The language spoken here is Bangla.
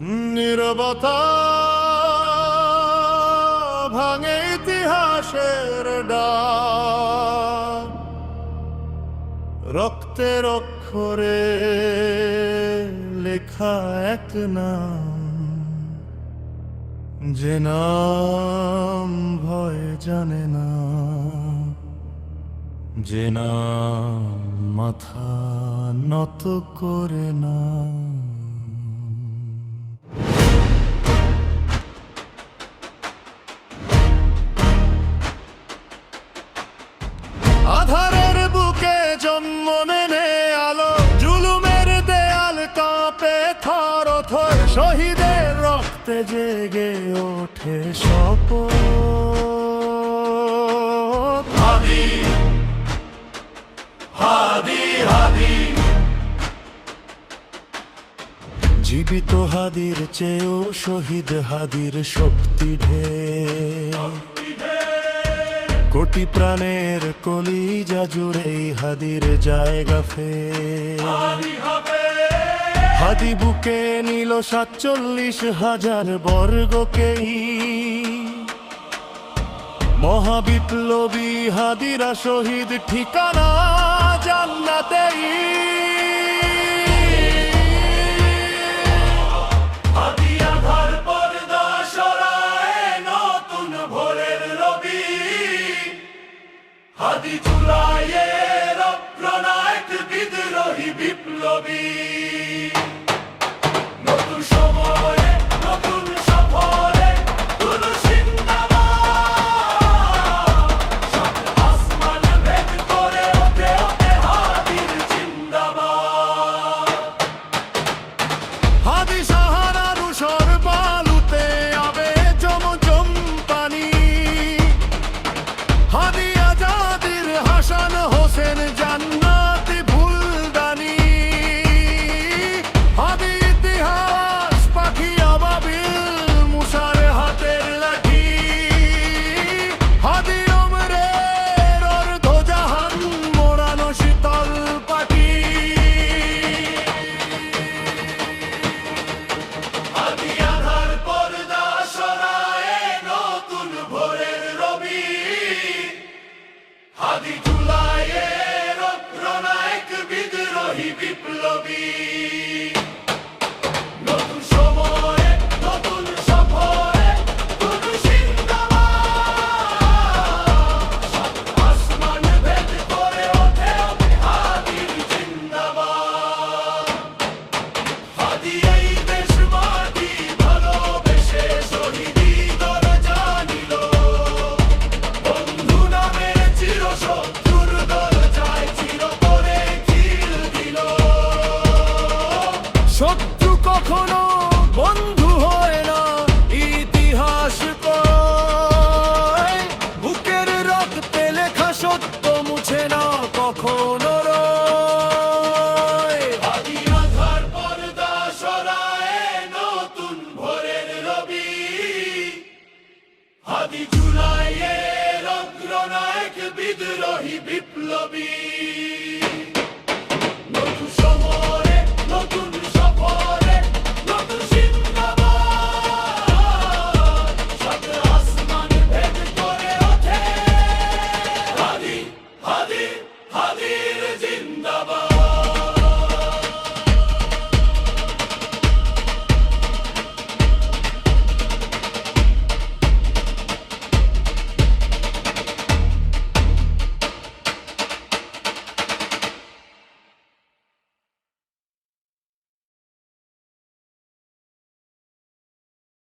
নিরবতা ভাঙে ইতিহাসের ডাক। রক্তের অক্ষরে লেখা এক নাম। যে নাম ভয় জানে না, যে নাম মাথা নত করে না। জেগে ওঠে হাদি হাদি জীবিত হাদির চেয়েও শহীদ হাদির শক্তি ঢে কোটি প্রাণের কলিজা জুড়ে হাদির জায়গা ফে হাদি বুকে নিল সাতচল্লিশ হাজার বর্গকেই। মহাবিপ্লবী হাদিরা শহীদ ঠিকানা জান্নাতেই। হাদি বিপ্লবী। বিপ্লবী শত্রু কখনো বন্ধু হয় না ইতিহাস বুকের রক্তে লেখা সত্য মুছে না কখনো বিপ্লবী। হাদির জিন্দাবাদ।